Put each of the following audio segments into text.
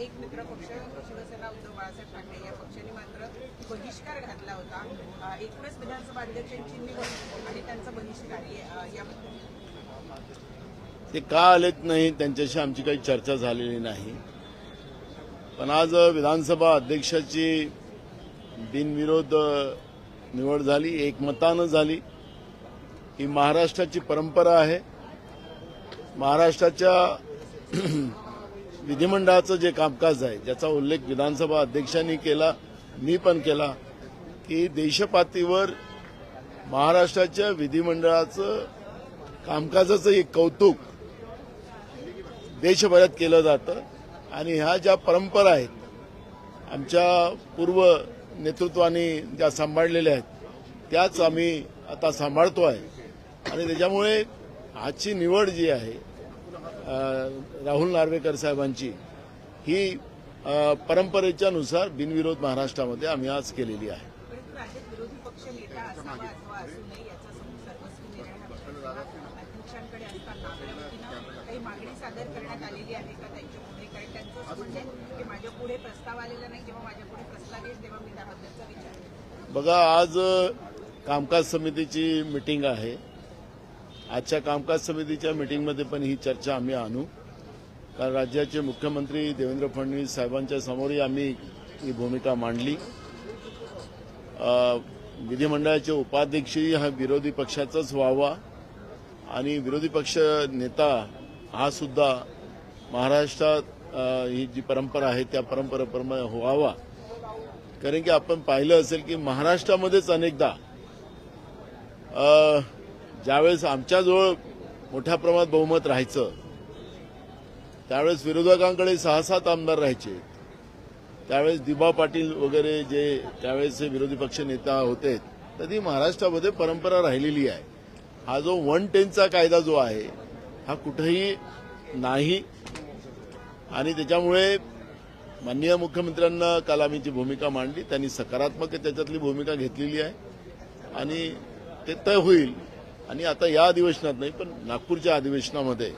एक मित्र पक्ष शिवसेना उद्धव बाळासाहेब ठाकरे या पक्षाने मात्र बहिष्कार घातला होता. एकूणच विधानसभा अध्यक्षांची निवड आणि त्यांचा बहिष्कार या- ते का आलेत नाही त्यांच्याशी आमची काही चर्चा झालेली नाही. पण आज विधानसभा अध्यक्षाची बिनविरोध निवड झाली एकमतानं झाली. ही महाराष्ट्राची परंपरा आहे. महाराष्ट्राच्या विधिमंडळाचं जे कामकाज आहे ज्याचा उल्लेख विधानसभा अध्यक्षांनी केला मी पण केला की देशपातीवर महाराष्ट्राच्या विधिमंडळाचं कामकाजाचं एक कौतुक देशभरात केलं जातं. आणि ह्या ज्या परंपरा आहेत आमच्या पूर्व नेतृत्वाने ज्या सांभाळलेल्या आहेत त्याच आम्ही आता सांभाळतो आहे. आणि त्याच्यामुळे आजची निवड जी आहे राहुल नार्वेकर साहेबांची ही परंपरेच्या नुसार बिनविरोध महाराष्ट्रामध्ये आम्ही आज केलेली आहे. बघा आज कामकाज समितीची मिटिंग आहे आजच्या कामकाज समितीच्या मिटिंगमध्ये पण ही चर्चा आम्ही आणू. कारण राज्याचे मुख्यमंत्री देवेंद्र फडणवीस साहेबांच्या समोरही आम्ही ही भूमिका मांडली. विधिमंडळाचे उपाध्यक्षही हा विरोधी पक्षाचाच व्हावा. आणि विरोधी पक्ष नेता हा सुद्धा महाराष्ट्रात ही जी परंपरा आहे त्या परंपरेप्रमाणे व्हावा. कारण की आपण पाहिलं असेल की महाराष्ट्रामध्येच अनेकदा ज्यावेळेस आमच्याजवळ मोठ्या प्रमाणात बहुमत राहायचं त्यावेळेस विरोधकांकडे सहा सात आमदार राहायचे. त्यावेळेस दिबा पाटील वगैरे जे त्यावेळेसचे विरोधी पक्ष नेता होते तर ती महाराष्ट्रामध्ये परंपरा राहिलेली आहे. हा जो वन टेनचा कायदा जो आहे हा कुठेही नाही. आणि त्याच्यामुळे माननीय मुख्यमंत्र्यांना काल आम्ही जी भूमिका मांडली त्यांनी सकारात्मक त्याच्यातली भूमिका घेतलेली आहे. आणि ते तय होईल. आणि आता या अधिवेशनात नाही पण नागपूरच्या अधिवेशनामध्ये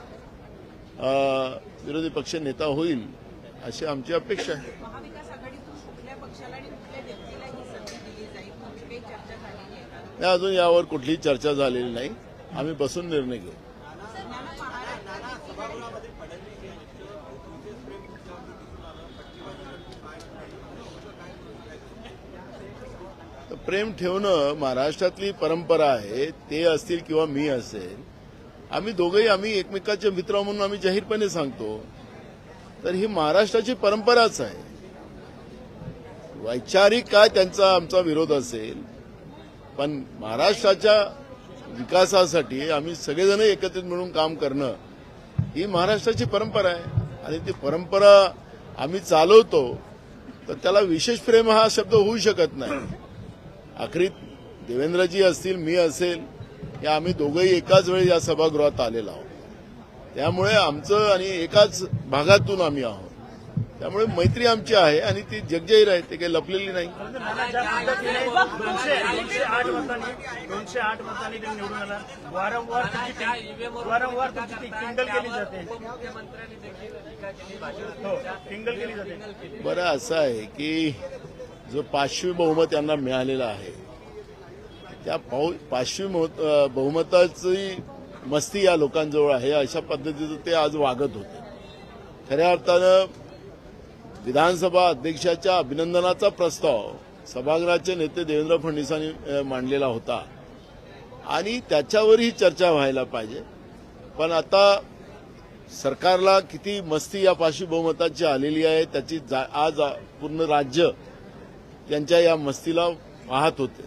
विरोधी पक्ष नेता होईल अशी आमची अपेक्षा आहे. अजून यावर कुठलीही चर्चा झालेली नाही. आम्ही बसून निर्णय घेऊ. प्रेम ठेवणं महाराष्ट्रातली परंपरा आहे ते असतील किंवा मी असेल आम्ही दोघंही आम्ही एकमेकाचे मित्र म्हणून आम्ही जाहीरपणे सांगतो. तर ही महाराष्ट्राची परंपराच आहे. वैचारिक काय त्यांचा आमचा विरोध असेल पण महाराष्ट्राच्या विकासासाठी आम्ही सगळेजण एकत्रित मिळून काम करणं ही महाराष्ट्राची परंपरा आहे. आणि ती परंपरा आम्ही चालवतो तर त्याला विशेष प्रेम हा शब्द होऊ शकत नाही. अखेरीत देवेंद्रजी असतील मी असेल या आम्ही दोघंही एकाच वेळी या सभागृहात आलेलो आहोत. त्यामुळे आमचं आणि एकाच भागातून आम्ही आहोत. त्यामुळे मैत्री आमची आहे आणि ती जगजाहीर आहे ते काही लपलेली नाही. हो बरं असं आहे की जो पाचवी बहुमत यांना मिळालेलं आहे. त्या पाऊ- पाचवी बहुमताची मस्ती या लोकांजवळ आहे. अशा पद्धतीचं ते आज वागत होते. खऱ्या अर्थानं विधानसभा अध्यक्षाच्या अभिनंदनाचा प्रस्ताव सभागृहाचे नेते देवेंद्र फडणवीसांनी मांडलेला होता. आणि त्याच्यावरही चर्चा व्हायला पाहिजे. पण आता सरकारला किती मस्ती या पाशी बहुमताची आलेली आहे त्याची जा- आज पूर्ण राज्य त्यांच्या या मस्तीला पाहत होते.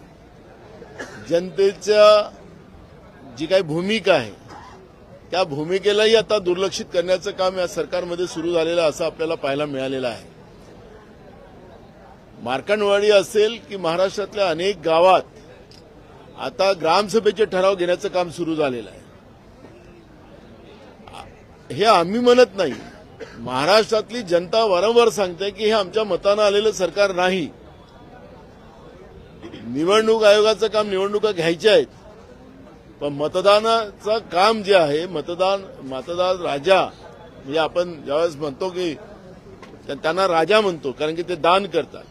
जनतेच्या जी काही भूमिका आहे त्या भूमिकेलाही आता दुर्लक्षित करण्याचं काम या सरकारमध्ये सुरू झालेलं असं आपल्याला पाहायला मिळालेलं आहे. मार्कंडवाडी असेल की महाराष्ट्रातल्या अनेक गावात आता ग्रामसभेचे ठराव घेण्याचं काम सुरू झालेलं आहे. हे आम्ही म्हणत नाही. महाराष्ट्रातली जनता वारंवार सांगते की हे आमच्या मतानं आलेलं सरकार नाही. निवडणूक आयोगाचं काम निवडणुका घ्यायच्या आहेत. पण मतदानाचं काम जे आहे मतदान मतदार राजा म्हणजे आपण ज्यावेळेस म्हणतो की त्यांना राजा म्हणतो कारण की ते दान करतात.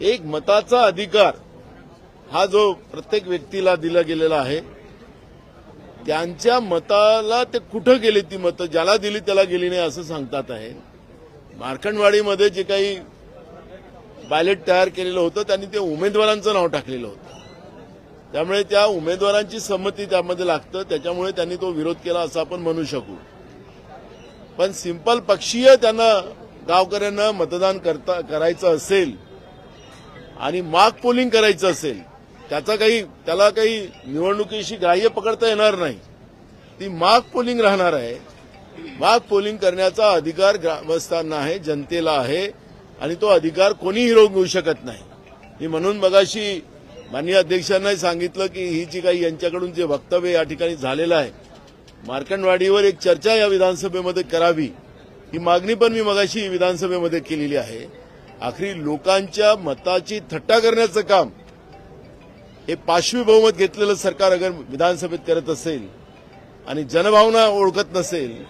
एक मताचा अधिकार हा जो प्रत्येक व्यक्तीला दिला गेलेला आहे त्यांच्या मताला ते कुठं गेली ती मतं ज्याला दिली त्याला गेली नाही असं सांगतात आहे. मार्कंडवाडीमध्ये जे काही बॅलेट तयार केलेलं होतं त्यांनी ते उमेदवारांचं नाव टाकलेलं होतं. त्यामुळे त्या उमेदवारांची संमती त्यामध्ये लागतं त्याच्यामुळे त्यांनी तो विरोध केला असं आपण म्हणू शकू. पण सिंपल पक्षीय त्यांना गावकऱ्यांना मतदान करता करायचं असेल आणि माग पोलिंग करायचं असेल त्याचा काही त्याला काही निवडणुकीशी ग्राह्य पकडता येणार नाही. ती माग पोलिंग राहणार आहे. माग पोलिंग करण्याचा अधिकार ग्रामस्थांना आहे जनतेला आहे. आणि तो अधिकार कोणीही हिरवून शकत नाही. मी म्हणून मगाशी माननीय अध्यक्षांनाही सांगितलं की ही जी काही यांच्याकडून जे वक्तव्य या ठिकाणी झालेलं आहे मार्कंडवाडीवर एक चर्चा या विधानसभेमध्ये करावी ही मागणी पण मी मगाशी विधानसभेमध्ये केलेली आहे. आखरी लोकांच्या मताची थट्टा करण्याचं काम हे पाशवी बहुमत घेतलेलं सरकार अगर विधानसभेत करत असेल आणि जनभावना ओळखत नसेल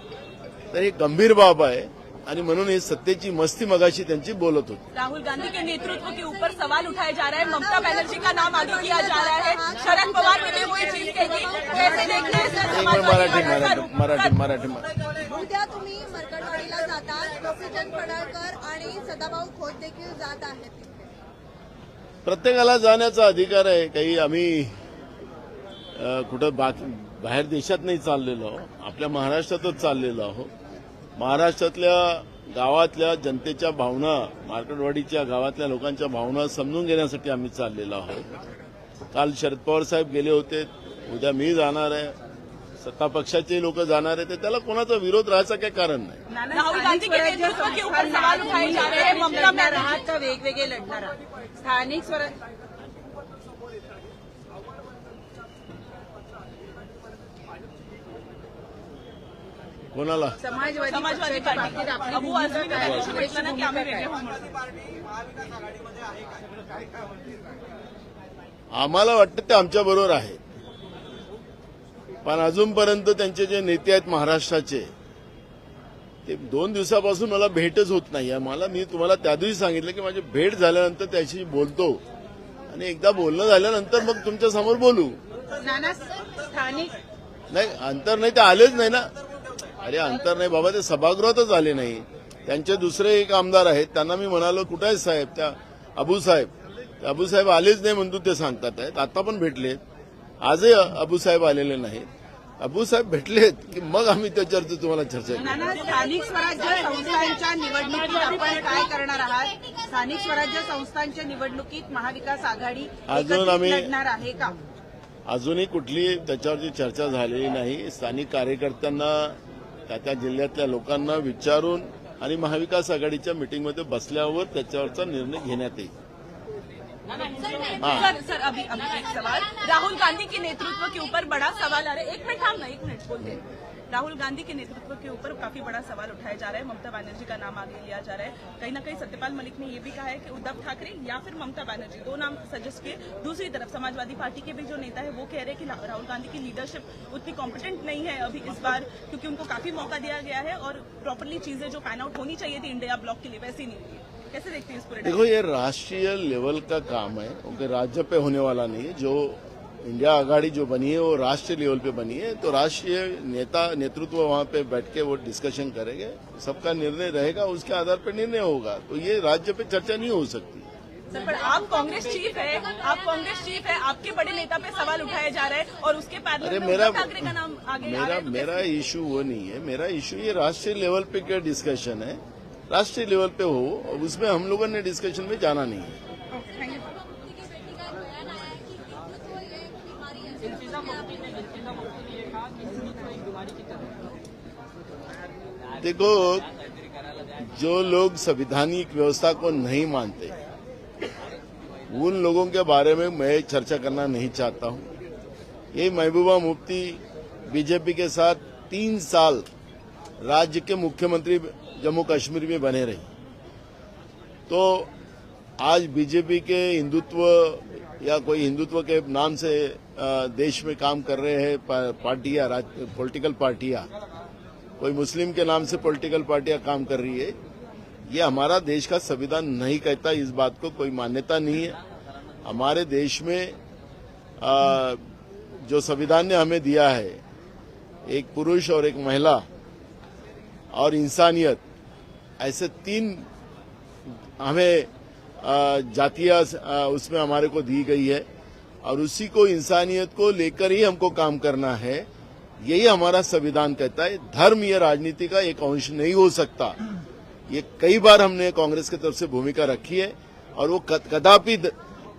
तर ही गंभीर बाब आहे. आणि म्हणून हे सत्तेची मस्ती मगाशी त्यांची बोलत होती. राहुल गांधी के नेतृत्व के ऊपर सवाल उठाया जा रहा है. ममता बनर्जी का नाम आगे किया जा रहा है. शरद पवार ने भी वही चीज कही कैसे देखते हैं सर मराठी मराठी मराठी उद्या तुम्ही मरकटवाडीला जातात. सीजन पडळकर आणि सदाभाऊ खोत देखील जात आहेत तिथे. प्रत्येकाला जाण्याचा अधिकार आहे. काही आम्ही कुठं बाहेर देशात नाही चाललेलो आहो आपल्या महाराष्ट्रातच चाललेलो आहो महाराष्ट्रातल्या गावातल्या जनतेच्या भावना मार्केटवाडीच्या गावातल्या लोकांच्या भावना समजून घेण्यासाठी आम्ही चाललेलो आहोत. काल शरद पवार साहेब गेले होते. उद्या मी जाणार आहे. सत्ता पक्षाचे लोक जाणार आहे तर त्याला कोणाचा विरोध राहायचं काही कारण नाही. राहुल गांधी के नेतृत्व के ऊपर सवाल उठाए जा रहे हैं ममता लढणार बनर्जी आहात तर वेगवेगळे लढणार आहात स्थानिक स्वराज कोणाला? समाजवादी पार्टी. अबू आझमी म्हटलं ना की आम्ही वेगळे. आम्हाला वाटतं ते आमच्या बरोबर आहे. पण अजूनपर्यंत त्यांचे जे नेते आहेत महाराष्ट्राचे ते दोन दिवसापासून मला भेटच होत नाही. मला मी तुम्हाला त्या दिवशी सांगितलं की माझी भेट झाल्यानंतर त्याशी बोलतो. आणि एकदा बोलणं झाल्यानंतर मग तुमच्यासमोर बोलू. नाना स्थानिक नाही अंतर नाही ते आलेच नाही ना. अरे अंतर नाही बाबा ते सभागृहातच आले नाही. त्यांचे दुसरे एक आमदार आहेत त्यांना मी म्हणालो कुठे आहेत साहेब? त्या अबू साहेब. ते अबू साहेब आलेच नाही म्हणून ते सांगतात आहेत. आता पण भेटलेत. आजही अबू साहेब आलेले नाहीत. अबू साहेब भेटलेत की मग आम्ही त्याच्यावरती तुम्हाला चर्चा नाना स्थानिक स्वराज्य संस्थांच्या निवडणुकीत आपण काय करणार आहात? स्थानिक स्वराज्य संस्थांच्या निवडणुकीत महाविकास आघाडी अजून एकत्रित आम्ही- लढणार आहे का? अजूनही कुठली त्याच्यावरची चर्चा झालेली नाही. स्थानिक कार्यकर्त्यांना त्या त्या जिल्ह्यातल्या लोकांना विचारून आणि महाविकास आघाडीच्या मिटिंगमध्ये बसल्यावर त्याच्यावरचा निर्णय घेण्यात येईल. सर सर अभी अभी एक सवाल. राहुल गांधी के नेतृत्व के ऊपर बड़ा सवाल आ रहा है। एक मिनट हम ना एक मिनट बोलते राहुल गांधी के नेतृत्व के ऊपर काफ़ी बड़ा सवाल उठाया जा रहा है। ममता बनर्जी का नाम आगे लिया जा रहा है। कहीं ना कहीं सत्यपाल मलिक ने यह भी कहा है कि उद्धव ठाकरे या फिर ममता बनर्जी, दो नाम सजेस्ट किए। दूसरी तरफ़ समाजवादी पार्टी के भी जो नेता है, वो कह रहे हैं कि राहुल गांधी की लीडरशिप उतनी कॉम्पिटेंट नहीं है अभी इस बार, क्योंकि उनको काफ़ी मौका दिया गया है और प्रॉपरली चीज़ें जो पैन आउट होनी चाहिए थी इंडिया ब्लॉक के लिए, वैसी नहीं हुई कैसे देखते हैं इस पूरे देखो, ये राष्ट्रीय लेवल का काम है, क्योंकि राज्य पे होने वाला नहीं है। जो इंडिया आघाड़ी जो बनी है वो राष्ट्रीय लेवल पे बनी है तो राष्ट्रीय नेता नेतृत्व वहाँ पे बैठ के वो डिस्कशन करेंगे। सबका निर्णय रहेगा उसके आधार पर निर्णय होगा। तो ये राज्य पे चर्चा नहीं हो सकती। सर पर आप कांग्रेस चीफ है आप कांग्रेस चीफ है आपके बड़े नेता पे सवाल उठाए जा रहे हैं और उसके अरे मेरा का नाम आगे मेरा तो मेरा इशू वो नहीं है। मेरा इशू ये राष्ट्रीय लेवल पे क्या डिस्कशन है? राष्ट्रीय लेवल पे हो और उसमें हम लोगों ने डिस्कशन में जाना नहीं है मुफ्ती की बेटी का एक बयान आया है कि हिंदुत्व ये बीमारी है देखो, जो लोग संविधानिक व्यवस्था को नहीं मानते, उन लोगों के बारे में मैं चर्चा करना नहीं चाहता हूँ। ये महबूबा मुफ्ती बीजेपी के साथ तीन साल राज्य के मुख्यमंत्री जम्मू कश्मीर में बने रही। तो आज बीजेपी के हिंदुत्व या कोई हिंदुत्व के नाम से देश में काम कर रहे हैं पार्टियाँ पॉलिटिकल पार्टियाँ कोई मुस्लिम के नाम से पॉलिटिकल पार्टियाँ काम कर रही है ये हमारा देश का संविधान नहीं कहता इस बात को कोई मान्यता नहीं है। हमारे देश में आ, जो संविधान ने हमें दिया है एक पुरुष और एक महिला और इंसानियत ऐसे तीन हमें जातियाँ उसमें हमारे को दी गई है और उसी को इंसानियत को लेकर ही हमको काम करना है। यही हमारा संविधान कहता है, धर्म या राजनीति का एक अंश नहीं हो सकता। ये कई बार हमने कांग्रेस की तरफ़ से भूमिका रखी है, और वो कदापि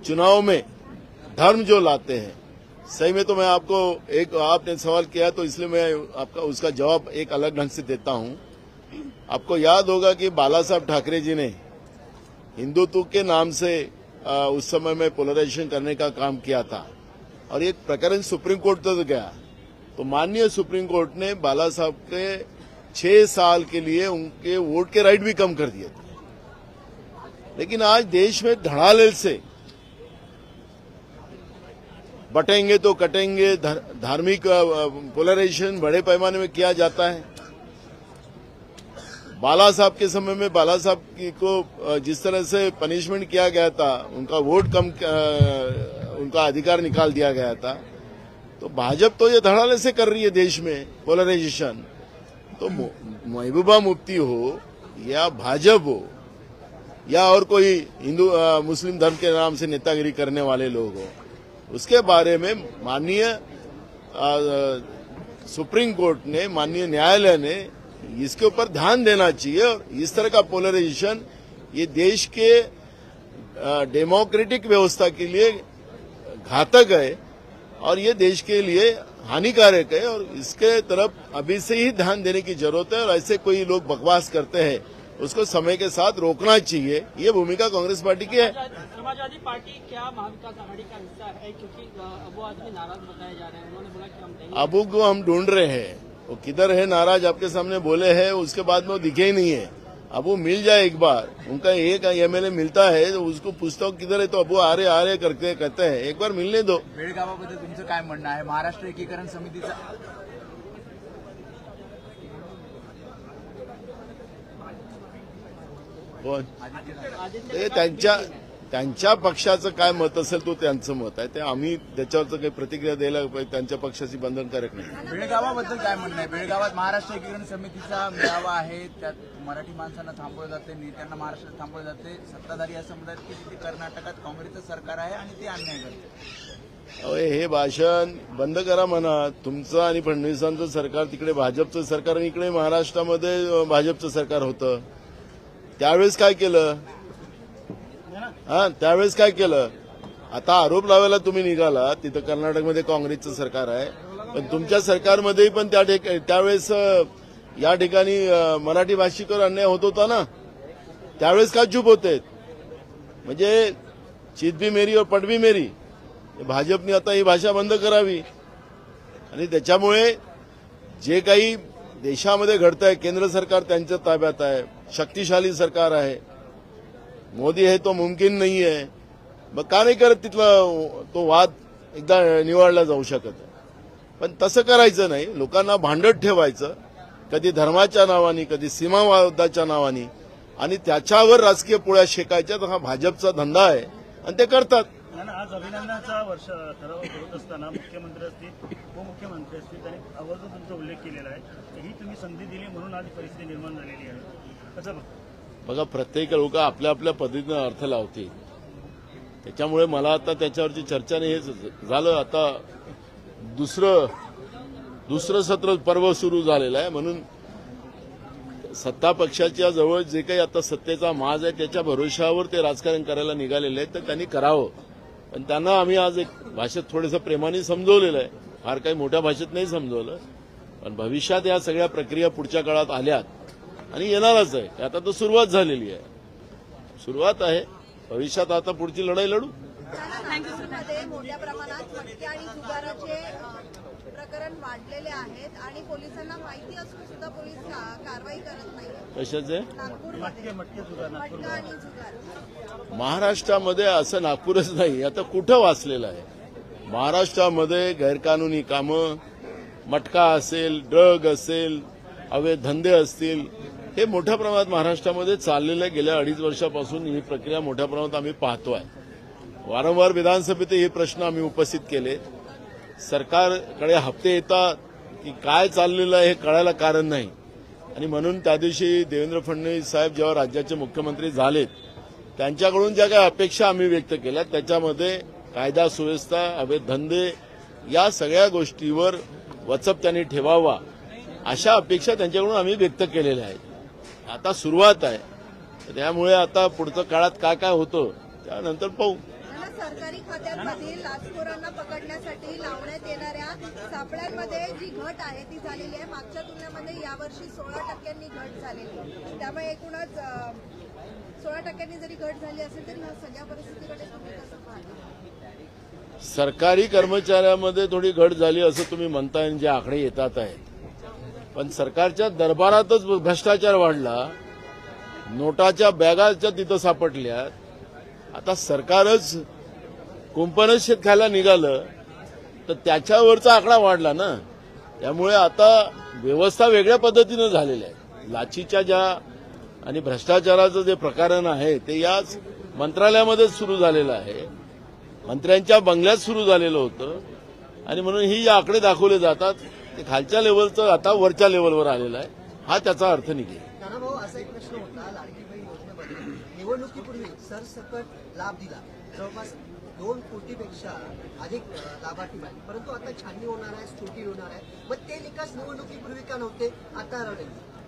चुनाव में धर्म जो लाते हैं, सही में तो मैं आपको एक, आपने सवाल किया तो इसलिए मैं आपका, उसका जवाब एक अलग ढंग से देता हूँ। आपको याद होगा कि बाला साहब ठाकरे जी ने हिंदुत्व के नाम से उस समय में पोलराइजेशन करने का काम किया था, और एक प्रकरण सुप्रीम कोर्ट तक तो गया। तो माननीय सुप्रीम कोर्ट ने बाला साहब के छह साल के लिए उनके वोट के राइट भी कम कर दिए थे। लेकिन आज देश में धड़ालेल से बटेंगे तो कटेंगे धार्मिक पोलराइजेशन बड़े पैमाने में किया जाता है। बाला साहब के समय में बाला साहब को जिस तरह से पनिशमेंट किया गया था, उनका वोट कम उनका अधिकार निकाल दिया गया था। तो भाजपा तो ये धड़ाले से कर रही है देश में पोलराइजेशन तो महबूबा मुफ्ती हो या भाजपा हो, या और कोई हिंदू मुस्लिम धर्म के नाम से नेतागिरी करने वाले लोग हो, उसके बारे में माननीय सुप्रीम कोर्ट ने, माननीय न्यायालय ने इसके ऊपर ध्यान देना चाहिए और इस तरह का पोलराइजेशन ये देश के डेमोक्रेटिक व्यवस्था के लिए घातक है। और ये देश के लिए हानिकारक है और इसके तरफ़ अभी से ही ध्यान देने की ज़रूरत है और ऐसे कोई लोग बकवास करते हैं उसको समय के साथ रोकना चाहिए। ये भूमिका कांग्रेस पार्टी की है। समाजवादी पार्टी क्या महाविकास आघाड़ी का हिस्सा है? क्योंकि अ, वो आदमी नाराज़ बताए जा रहे हैं। उन्होंने बोला कि हम अबू को हम ढूंढ रहे हैं। वो किधर है नाराज़? आपके सामने बोले हैं उसके बाद में वो दिखे ही नहीं है। अब वो मिल जाए एक बार। उनका एक एमएलए मिलता है तो उसको पूछता हूँ किधर है? तो अबू आ रहे आ रहे करके कहते हैं। एक बार मिलने दो। बेळगावाबद्दल तुमचं काय म्हणणं आहे? महाराष्ट्र एकीकरण समितीचा कोण? आदित्य ते त्यांच्या त्यांच्या पक्षाचं काय मत असेल तो त्यांचं मत आहे. ते आम्ही त्याच्यावरचं काही प्रतिक्रिया द्यायला त्यांच्या पक्षाची बंधनकारक नाही. बेळगावाबद्दल काय म्हणणं आहे? बेळगावात महाराष्ट्र एकीकरण समितीचा मेळावा आहे. त्यात मराठी माणसांना थांबवलं जाते नेत्यांना महाराष्ट्रात थांबवलं जाते. सत्ताधारी असं म्हणतात की तिथे कर्नाटकात काँग्रेसचं सरकार आहे आणि ते अन्याय करते? हे भाषण बंद करा म्हणा. तुमचं आणि फडणवीसांचं सरकार तिकडे भाजपचं सरकार आणि इकडे महाराष्ट्रामध्ये भाजपचं सरकार होतं. त्यावेळेस काय केलं? हा त्यावेळेस काय केलं? आता आरोप लावायला तुम्ही निघाला तिथं कर्नाटकमध्ये काँग्रेसचं सरकार आहे. पण तुमच्या सरकारमध्येही पण त्या त्यावेळेस या ठिकाणी मराठी भाषिकावर अन्याय होत होता ना? त्यावेळेस का चूप होते? म्हणजे चितबी मेरी और पटबी मेरी. भाजपने आता ही भाषा बंद करावी. आणि त्याच्यामुळे जे काही देशामध्ये घडतंय आहे केंद्र सरकार त्यांच्या ताब्यात आहे शक्तिशाली सरकार आहे. मोदी हे तो मुमकिन नाही आहे. मग का नाही करत तिथला तो वाद एकदा निवडला जाऊ शकत? पण तसं करायचं नाही. लोकांना भांडत ठेवायचं. कधी धर्माच्या नावाने कधी सीमावादाच्या नावाने. आणि त्याच्यावर राजकीय पोळ्या शेकायच्या तर हा भाजपचा धंदा आहे. आणि ते करतात. आज अभिनंदनाचा वर्ष ठराव करत असताना मुख्यमंत्री असतील उपमुख्यमंत्री असतील त्यांनी आवर्जून तुमचा उल्लेख केलेला आहे. ही तुम्ही संधी दिली म्हणून आज परिस्थिती निर्माण झालेली आहे. कसं बघा प्रत्येक लोक आपल्या आपल्या पद्धतीनं अर्थ लावतील. त्याच्यामुळे मला आता त्याच्यावरची चर्चा नाही. हेच झालं आता दुसरं दुसरं सत्र पर्व सुरू झालेलं आहे. म्हणून सत्ता पक्षाच्या जवळ जे काही आता सत्तेचा माज आहे त्याच्या भरोशावर ते राजकारण करायला निघालेले आहेत. तर त्यांनी करावं. पण त्यांना आम्ही आज एक भाषेत थोडंसं प्रेमाने समजवलेलं आहे. फार काही मोठ्या भाषेत नाही समजवलं. पण भविष्यात या सगळ्या प्रक्रिया पुढच्या काळात आल्यात आणि येणारच आहे. आता तर सुरुवात झालेली आहे. सुरुवात आहे. भविष्यात आता पुढची लढाई लढू. मध्ये मोठ्या प्रमाणात मटके आणि जुगाराचे अ, प्रकरण वाढलेले आहेत आणि पोलिसांना माहिती असून सुद्धा पोलीस का- कारवाई करत नाही कशाचे? मटका आणि जुगार महाराष्ट्रामध्ये असं नागपूरच नाही. आता कुठं वाचलेलं आहे? महाराष्ट्रामध्ये गैरकानूनी कामं मटका असेल ड्रग असेल अवैध धंदे असतील हे मोठ्या प्रमाणात महाराष्ट्रामध्ये चाललेलं गेल्या अडीच वर्षापासून ही प्रक्रिया मोठ्या प्रमाणात आम्ही पाहतोय. वारंवार विधानसभेत हे प्रश्न आम्ही उपस्थित केले. सरकारकडे हप्ते येतात की काय चाललेलं आहे हे कळायला कारण नाही. आणि म्हणून त्या दिवशी देवेंद्र फडणवीस साहेब जेव्हा राज्याचे मुख्यमंत्री झालेत त्यांच्याकडून ज्या काही अपेक्षा आम्ही व्यक्त केल्या त्याच्यामध्ये कायदा सुव्यवस्था अवैध धंदे या सगळ्या गोष्टीवर वचप त्यांनी ठेवावा अशा अपेक्षा त्यांच्याकडून आम्ही व्यक्त केलेल्या आहेत. आता सुरुवात आहे. त्यामुळे आता पुढचं काळात काय काय होतं त्यानंतर पाहू. सरकारी खात्यांमधील लाचखोरांना पकडण्यासाठी लावण्यात येणाऱ्या सापळ्यांमध्ये जी घट आहे ती झालेली आहे. मागच्या तुलनेमध्ये यावर्षी सोळा टक्क्यांनी घट झालेली त्यामुळे एकूणच सोळा टक्क्यांनी जरी घट झाली असेल तरी सगळ्या परिस्थितीकडे तुम्ही कसं पाहता? सरकारी कर्मचाऱ्यामध्ये थोडी घट झाली असं तुम्ही म्हणताय जे आकडे येतात आहेत. पण सरकारच्या दरबारातच भ्रष्टाचार वाढला नोटाच्या बॅगाच्या तिथं सापडल्यात. आता सरकारच कुंपणच शेत खायला निघालं तर त्याच्यावरचा आकडा वाढला ना. त्यामुळे आता व्यवस्था वेगळ्या पद्धतीनं झालेल्या आहे लाचीच्या ज्या आणि भ्रष्टाचाराचं जे प्रकरण आहे ते याच मंत्रालयामध्येच सुरू झालेलं आहे. मंत्र्यांच्या बंगल्यात सुरू झालेलं होतं. आणि म्हणून ही आकडे दाखवले जातात ते खालच्या लेवलचं आता वरच्या लेवलवर आलेलं आहे. हा त्याचा अर्थ निघेल. नाना भाऊ असा एक प्रश्न होता लाडकी बहीण योजनेमध्ये. निवडणुकीपूर्वी सरसकट लाभ दिला. जवळपास दोन कोटीपेक्षा अधिक अ, लाभार्थी मिळाले परंतु आता छाननी होणार आहे स्टुटी होणार आहे. मग ते निकास निवडणुकीपूर्वी का नव्हते? आता हरवले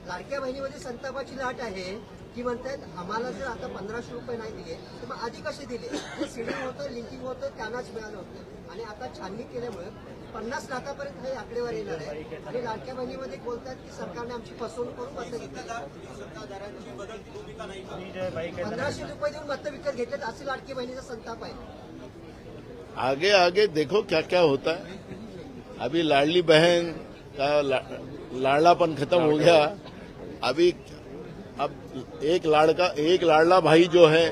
लाडक्या बहिणीमध्ये संतापाची लाट आहे की म्हणतात आम्हाला जर आता पंधराशे रुपये नाही दिले तर मग आधी कसे दिले? जे सिडिंग होतं लिंकिंग होतं त्यांनाच मिळालं होतं. आणि आता छाननी केल्यामुळे पन्नास लाखापर्यंत हे आकडेवारी येणार आहे. आणि लाडक्या बहिणीमध्ये बोलतात की सरकारने आमची फसवणूक करून मतं घेतली. पंधराशे रुपये देऊन मतं विकत घेतलेत असे लाडकी बहिणीचा संताप आहे. आगे आगे देखो क्या क्या होता है। अभी लाडली बहन का लाडलापन खत्म हो गया। अभी अब एक लाड़का, एक लाडला भाई जो है,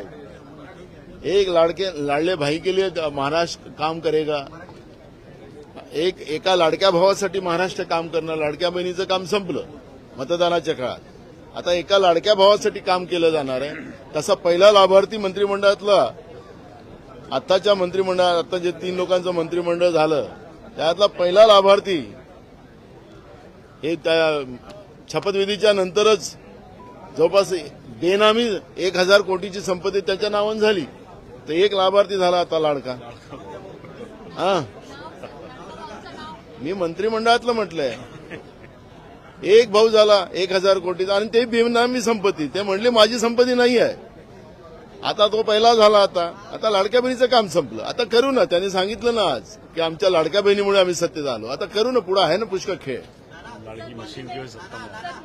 एक लाड़के, लाडले भाई के लिए महाराष्ट्र काम करेगा। एक एका लाडक्या भावासाठी महाराष्ट्र काम करणं लाडक्या बहिणीचं काम संपलं मतदानाच्या काळात. आता एका लाडक्या भावासाठी काम केलं जाणार आहे. तसा पहिला लाभार्थी मंत्रिमंडळातला आताच्या मंत्रिमंडळात आता जे तीन लोकांचं मंत्रिमंडळ झालं त्यातला पहिला लाभार्थी हे त्या शपथविधीच्या नंतरच जवळपास बेनामी एक हजार कोटीची संपत्ती त्याच्या नावानं झाली. तर एक लाभार्थी झाला आता लाडका. हा. मी मंत्रिमंडळातलं म्हटलंय. एक भाऊ झाला एक हजार कोटीचा आणि ते बेनामी संपत्ती. ते म्हणले माझी संपत्ती नाही आहे. आता तो पहिला झाला आता. आता लाडक्या बहिणीचं काम संपलं. आता करू ना. त्यांनी सांगितलं ना आज की आमच्या लाडक्या बहिणीमुळे आम्ही सत्तेत आलो. आता करू ना. पुढे आहे ना पुष्कळ खेळ. लाडकी मशीन किंवा सत्ता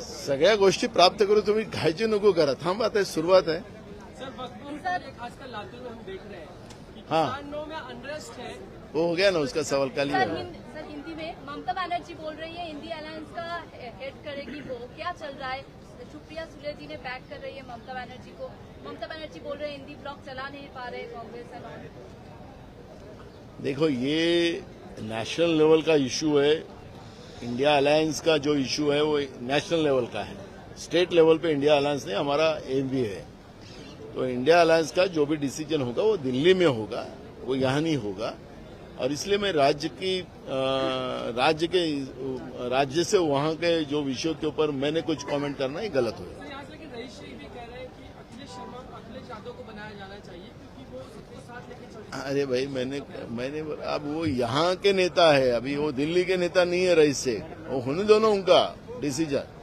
सगळ्या गोष्टी प्राप्त करू तुम्ही घायची नको करा. थांबा आता सुरुवात आहे. सर वक्त खासकर लातूर में हम देख रहे हैं हाँ। किसानों में अनरेस्ट है। वो हो गया ना उसका सवाल कल ही। हिंद, सर हिंदी में ममता बनर्जी बोल रही है इंडी अलायंस का हेड करेगी वो। क्या चल रहा है? सुप्रिया सुले जी ने बैक कर रही है ममता बनर्जी को। ममता बनर्जी बोल रहे हैं हिंदी ब्लॉक चला नहीं पा रहे कांग्रेस देखो ये नेशनल लेवल का इशू है। इंडिया अलायंस का जो इशू है वो नेशनल लेवल का है। स्टेट लेवल पे इंडिया अलायंस नहीं, हमारा एम भी है। तो इंडिया अलायंस का जो भी डिसीज़न होगा, वो दिल्ली में होगा, वो यहाँ नहीं होगा। और इसलिए मैं राज्य की राज्य के राज्य से वहाँ के जो विषयों के ऊपर मैंने कुछ कमेंट करना, ये गलत होगा अरे भाई मैंने मैंने अब वो यहाँ के नेता है अभी वो दिल्ली के नेता नहीं है रईस। से वो होने दो ना उनका डिसीजन